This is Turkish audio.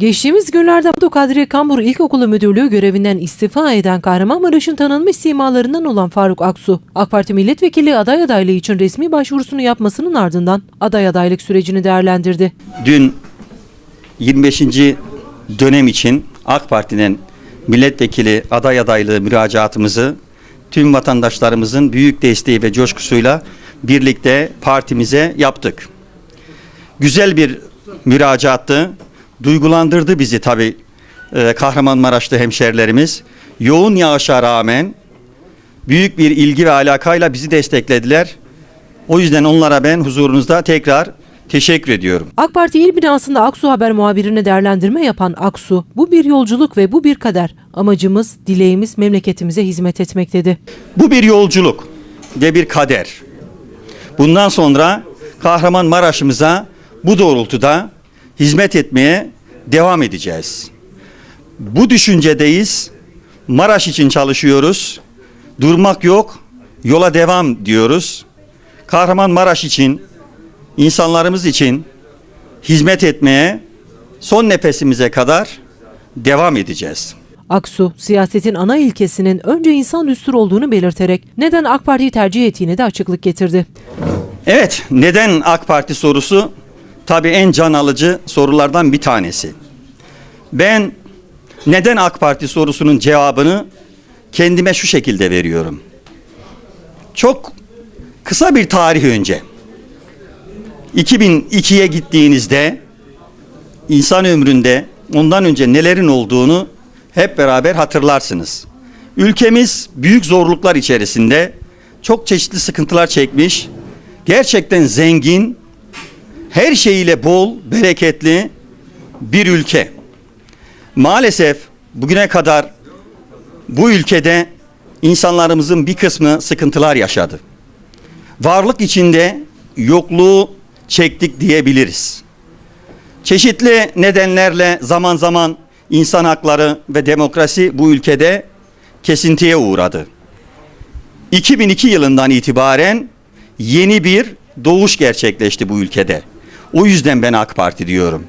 Geçtiğimiz günlerde Abdülkadir Kambur İlkokulu Müdürlüğü görevinden istifa eden Kahramanmaraş'ın tanınmış simalarından olan Faruk Aksu, AK Parti milletvekili aday adaylığı için resmi başvurusunu yapmasının ardından aday adaylık sürecini değerlendirdi. Dün 25. dönem için AK Parti'den milletvekili aday adaylığı müracaatımızı tüm vatandaşlarımızın büyük desteği ve coşkusuyla birlikte partimize yaptık. Güzel bir müracaattı. Duygulandırdı bizi tabii e, Kahramanmaraşlı hemşerilerimiz. Yoğun yağışa rağmen büyük bir ilgi ve alakayla bizi desteklediler. O yüzden onlara ben huzurunuzda tekrar teşekkür ediyorum. AK Parti il binasında Aksu Haber muhabirine değerlendirme yapan Aksu, bu bir yolculuk ve bu bir kader. Amacımız, dileğimiz memleketimize hizmet etmek dedi. Bu bir yolculuk ve bir kader. Bundan sonra Kahramanmaraş'ımıza bu doğrultuda hizmet etmeye devam edeceğiz. Bu düşüncedeyiz. Maraş için çalışıyoruz. Durmak yok, yola devam diyoruz. Kahramanmaraş için, insanlarımız için hizmet etmeye son nefesimize kadar devam edeceğiz. Aksu, siyasetin ana ilkesinin önce insan düstur olduğunu belirterek neden AK Parti'yi tercih ettiğine de açıklık getirdi. Evet, neden AK Parti sorusu tabii en can alıcı sorulardan bir tanesi. Ben neden AK Parti sorusunun cevabını kendime şu şekilde veriyorum. Çok kısa bir tarih önce 2002'ye gittiğinizde insan ömründe ondan önce nelerin olduğunu hep beraber hatırlarsınız. Ülkemiz büyük zorluklar içerisinde çok çeşitli sıkıntılar çekmiş. Gerçekten zengin, her şeyiyle bol, bereketli bir ülke. Maalesef bugüne kadar bu ülkede insanlarımızın bir kısmı sıkıntılar yaşadı. Varlık içinde yokluğu çektik diyebiliriz. Çeşitli nedenlerle zaman zaman insan hakları ve demokrasi bu ülkede kesintiye uğradı. 2002 yılından itibaren yeni bir doğuş gerçekleşti bu ülkede. O yüzden ben AK Parti diyorum.